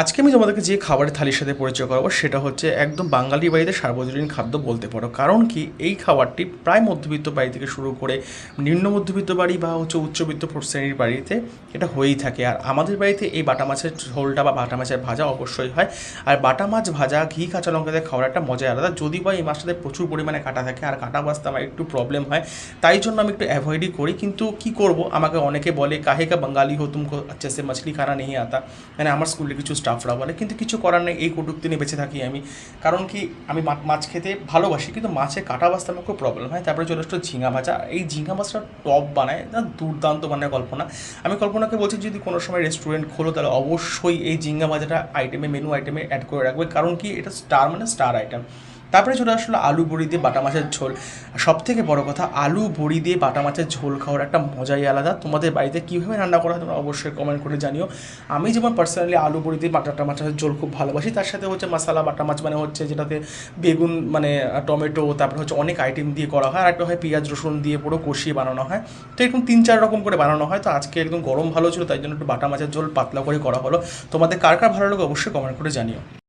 আজকে আমি তোমাদেরকে যে খাবারের থালির সাথে পরিচয় করাবো, সেটা হচ্ছে একদম বাঙালি বাড়িতে সার্বজনীন খাদ্য বলতে পারো। কারণ কি, এই খাবারটি প্রায় মধ্যবিত্ত বাড়ি থেকে শুরু করে নিম্ন মধ্যবিত্ত বাড়ি বা হচ্ছে উচ্চবিত্ত শ্রেণির বাড়িতে এটা হয়েই থাকে। আর আমাদের বাড়িতে এই বাটা মাছের ঝোলটা বা বাটা মাছের ভাজা অবশ্যই হয়। আর বাটা মাছ ভাজা, ঘি, কাঁচা লঙ্কা দিয়ে খাওয়ার একটা মজাই আলাদা। যদি বা এই মাছটাতে প্রচুর পরিমাণে কাটা থাকে আর কাটা বাঁচতে আমার একটু প্রবলেম হয়, তাই জন্য আমি একটু অ্যাভয়েডই করি। কিন্তু কি করব, আমাকে অনেকে বলে, কাহে কা বাঙালি হো, তুমকো আচ্ছা সে মাছলি খানা নেই আতা। মানে আমার স্কুলে কিছু স্টাফরা বলে, কিন্তু কিছু করার নেই, এই কটুক্তি নিয়ে বেঁচে থাকি আমি। কারণ কি, আমি মাছ খেতে ভালোবাসি, কিন্তু মাছে কাটা বাঁচতে আমার খুব প্রবলেম হয়। তারপরে চলে আসলো ঝিঙা ভাজা। এই ঝিঙা ভাজাটা টপ বানায়, না দুর্দান্ত বানায় কল্পনা। আমি কল্পনাকে বলছি, যদি কোনো সময় রেস্টুরেন্ট খোলো, তাহলে অবশ্যই এই ঝিঙ্গা ভাজাটা আইটেমে মেনু আইটেমে অ্যাড করে রাখবে। কারণ কি, এটা স্টার মানে স্টার আইটেম তারপরে চলে আসলো আলু বড়ি দিয়ে বাটা মাছের ঝোল। সব থেকে বড় কথা, আলু বড়ি দিয়ে বাটা মাছের ঝোল খাওয়ার একটা মজাই আলাদা। তোমাদের বাড়িতে কীভাবে রান্না করা হয় তোমরা অবশ্যই কমেন্ট করে জানিও। আমি যেমন পার্সোনালি আলু বড়ি দিয়ে বাটা মাছের ঝোল খুব ভালোবাসি, তার সাথে হচ্ছে মশালা, বাটা মাছ মানে হচ্ছে যেটাতে বেগুন মানে টমেটো, তারপরে হচ্ছে অনেক আইটেম দিয়ে করা হয়। আর একটা হয় পেঁয়াজ, রসুন দিয়ে পুরো কষিয়ে বানানো হয়। তো এরকম তিন চার রকম করে বানানো হয়। তো আজকে একদম গরম ভালো ছিল, তাই জন্য একটু বাটা মাছের ঝোল পাতলা করে করা হলো। তোমাদের কার কার ভালো লাগে অবশ্যই কমেন্ট করে জানিও।